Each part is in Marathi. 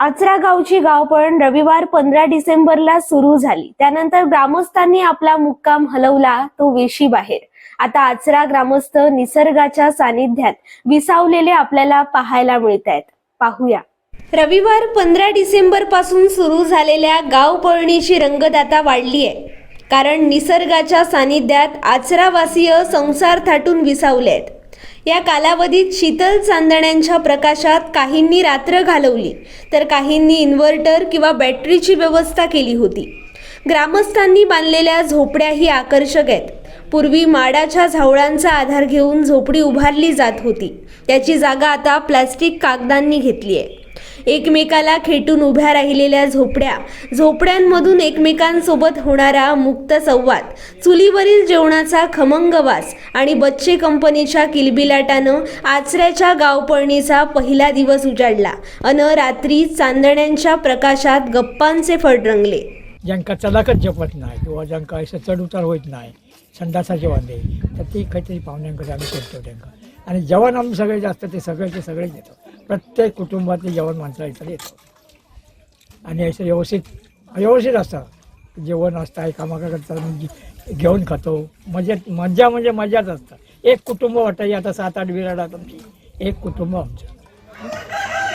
आचरा गावची गावपळण रविवार पंधरा डिसेंबरला सुरू झाली. त्यानंतर ग्रामस्थांनी आपला मुक्काम हलवला तो वेशी बाहेर. आता आचरा ग्रामस्थ निसर्गाच्या सानिध्यात विसावलेले आपल्याला पाहायला मिळत आहेत. पाहूया. रविवार पंधरा डिसेंबरपासून सुरू झालेल्या गावपळणीची रंगत आता वाढली आहे. कारण निसर्गाच्या सानिध्यात आचरावासीय संसार थाटून विसावले आहेत. या कालावधीत शीतल चांदण्यांच्या प्रकाशात काहींनी रात्र घालवली तर काहींनी इन्व्हर्टर किंवा बॅटरीची व्यवस्था केली होती. ग्रामस्थांनी बांधलेल्या झोपड्याही आकर्षक आहेत. पूर्वी माडाच्या झावळांचा आधार घेऊन झोपडी उभारली जात होती. त्याची जागा आता प्लास्टिक कागदांनी घेतली आहे. एकमेकाला खेटून उभ्या राहिलेल्या झोपड्या. झोपड्यांमधून एकमेकांसोबत होणारा मुक्त संवाद चुलीवरील जेवणाचा खमंग वास आणि बच्चे कंपनीच्या किलबिलाटानं आचऱ्याच्या गावपळणीचा पहिला दिवस उजाडला. अन रात्री चांदण्यांच्या प्रकाशात गप्पांचे फड रंगले. ज्यांका चलाकच जपत नाही किंवा ज्यांका असं चढ उतार होत नाही संडासाचे वांदे तर ते काहीतरी पाहुण्यांकडे आम्ही करतो त्यांना. आणि जेवण आम्ही सगळे जास्त ते सगळेचे सगळे देतो. प्रत्येक कुटुंबातले जेवण माणसाला इथं येतं. आणि असं व्यवस्थित व्यवस्थित असतं जेवण असतं आहे कामाका म्हणजे घेऊन खातो. मजेत मजा म्हणजे मजाच असतात एक कुटुंब वाटायची आता सात आठ बिराडात आमची. एक कुटुंब आमचं.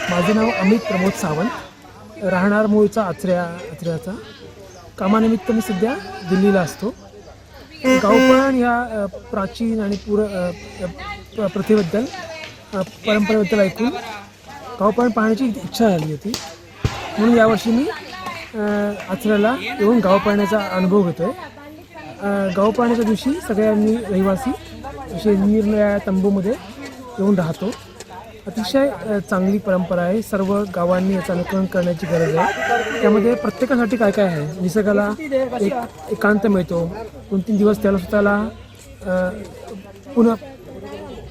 माझं नाव अमित प्रमोद सावंत. राहणार मूळचा आचऱ्या आचऱ्याचा कामानिमित्त मी सध्या दिल्लीला असतो. गावपळण ह्या प्राचीन आणि पुर अ, प्रथेबद्दल परंपरेबद्दल ऐकून गावपळण पाहण्याची इच्छा झाली होती. म्हणून यावर्षी मी आचऱ्याला येऊन गाव पाहण्याचा अनुभव घेतो आहे गाव पाहण्याच्या दिवशी सगळ्यांनी रहिवासी असे निरनिळ्या तंबूमध्ये येऊन राहतो. अतिशय चांगली परंपरा आहे. सर्व गावांनी याचं अनुकरण करण्याची गरज आहे. त्यामध्ये प्रत्येकासाठी काय काय आहे? निसर्गाला एक एकांत मिळतो. दोन तीन दिवस त्याला स्वतःला पुन्हा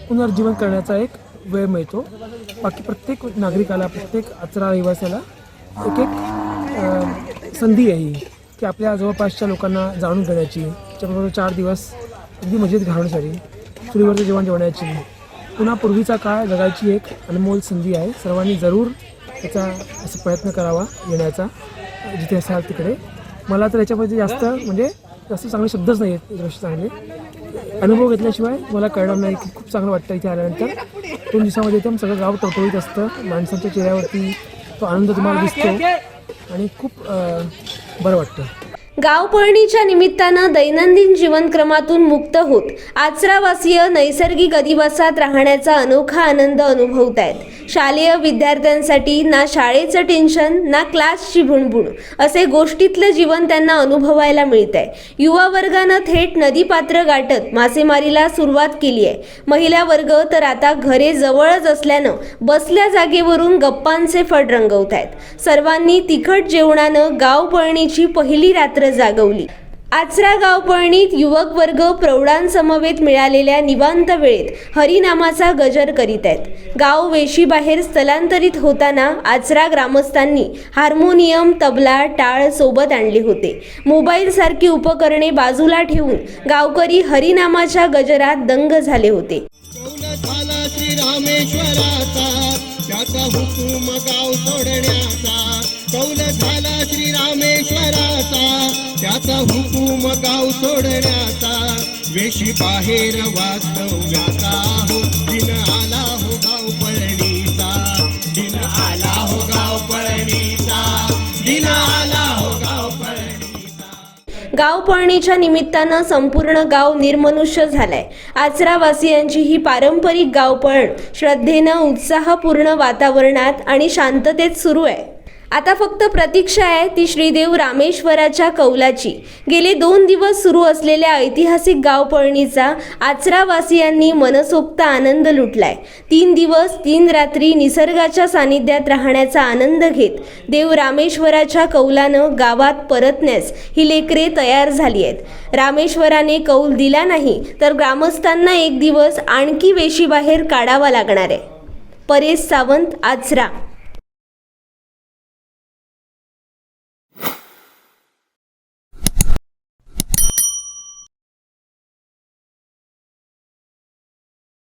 पुनर्जीवन करण्याचा एक वेळ मिळतो. बाकी प्रत्येक नागरिकाला प्रत्येक आचरा रहिवासाला एक एक संधी आहे की आपल्या जवळपासच्या लोकांना जाणून घेण्याची त्याच्याबरोबर चार दिवस अगदी मजेत घालवण्यासाठी चुलीवरचं जेवण जेवण्याची पुन्हा पूर्वीचा काळ जगायची एक अनमोल संधी आहे. सर्वांनी जरूर त्याचा असा प्रयत्न करावा येण्याचा जिथे असाल तिकडे. मला तर याच्यामध्ये जास्त म्हणजे जास्त चांगले शब्दच नाही आहेत चांगले. अनुभव घेतल्याशिवाय मला कळणार नाही की खूप चांगलं वाटतं इथे आल्यानंतर. दोन दिवसामध्ये एकदम सगळं गाव टवटवीत असतं. माणसांच्या चेहऱ्यावरती तो आनंद तुम्हाला दिसतो आणि खूप बरं वाटतं. गावपळणीच्या निमित्तानं दैनंदिन जीवनक्रमातून मुक्त होत आचरावासीय नैसर्गिक अधिवासात राहण्याचा अनोखा आनंद अनुभवत आहेत शालेय विद्यार्थ्यांसाठी ना शाळेचं टेन्शन ना क्लासची भुणभुण असे गोष्टीतलं जीवन त्यांना अनुभवायला मिळत आहे युवा वर्गानं थेट नदीपात्र गाठत मासेमारीला सुरुवात केली आहे. महिला वर्ग तर आता घरे जवळच असल्यानं बसल्या जागेवरून गप्पांचे फड रंगवत आहेत सर्वांनी तिखट जेवणानं गावपळणीची पहिली रात्र जागवली. आचरा गावपळणीत युवक वर्ग प्रौढांसमवेत मिळालेल्या निवांत वेळेत हरिनामाचा गजर करीत आहेत. गाव वेशीबाहेर स्थलांतरित होताना आचरा ग्रामस्थांनी हार्मोनियम तबला टाळ सोबत आणले होते. मोबाईलसारखी उपकरणे बाजूला ठेवून गावकरी हरिनामाच्या गजरात दंग झाले होते. सोडण्याचा वेशी बाहेर वास्तव्याचा हो. दिन आला हो गाव पळणीचा. दिन आला हो गाव पळणीचा. दिन आला हो गाव पळणीचा. गावपळणीच्या निमित्तानं संपूर्ण गाव निर्मनुष्य झालंय. आचरावासियांची ही पारंपरिक गावपळण श्रद्धेनं उत्साहपूर्ण वातावरणात आणि शांततेत सुरू आहे. आता फक्त प्रतीक्षा आहे ती श्रीदेव रामेश्वराच्या कौलाची. गेले दोन दिवस सुरू असलेल्या ऐतिहासिक गावपळणीचा आचरावासियांनी मनसोक्त आनंद लुटलाय. तीन दिवस तीन रात्री निसर्गाच्या सानिध्यात राहण्याचा आनंद घेत देव रामेश्वराच्या कौलानं गावात परतण्यास ही लेकरे तयार झाली आहेत. रामेश्वराने कौल दिला नाही तर ग्रामस्थांना एक दिवस आणखी वेशीबाहेर काढावा लागणार आहे. परेश सावंत आचरा.